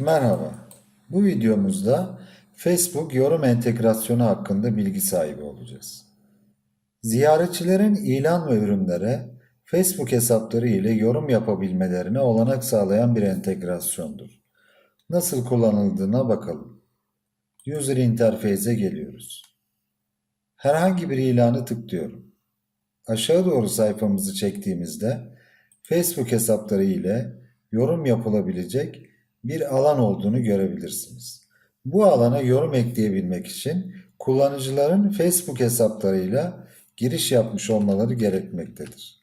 Merhaba. Bu videomuzda Facebook yorum entegrasyonu hakkında bilgi sahibi olacağız. Ziyaretçilerin ilan ve ürünlere Facebook hesapları ile yorum yapabilmelerine olanak sağlayan bir entegrasyondur. Nasıl kullanıldığına bakalım. User Interface'e geliyoruz. Herhangi bir ilanı tıklıyorum. Aşağı doğru sayfamızı çektiğimizde Facebook hesapları ile yorum yapılabilecek bir alan olduğunu görebilirsiniz. Bu alana yorum ekleyebilmek için kullanıcıların Facebook hesaplarıyla giriş yapmış olmaları gerekmektedir.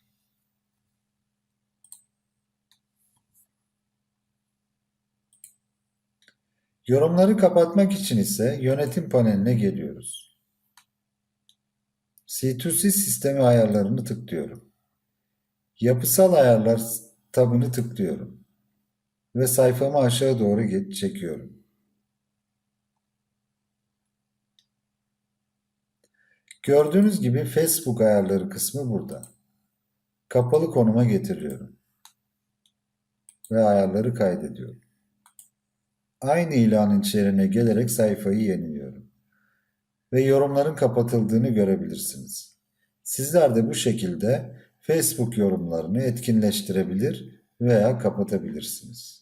Yorumları kapatmak için ise yönetim paneline geliyoruz. C2C sistemi ayarlarını tıklıyorum. Yapısal ayarlar tabını tıklıyorum ve sayfamı aşağı doğru çekiyorum. Gördüğünüz gibi Facebook ayarları kısmı burada. Kapalı konuma getiriyorum. Ve ayarları kaydediyorum. Aynı ilanın içeriğine gelerek sayfayı yeniliyorum. Ve yorumların kapatıldığını görebilirsiniz. Sizler de bu şekilde Facebook yorumlarını etkinleştirebilir veya kapatabilirsiniz.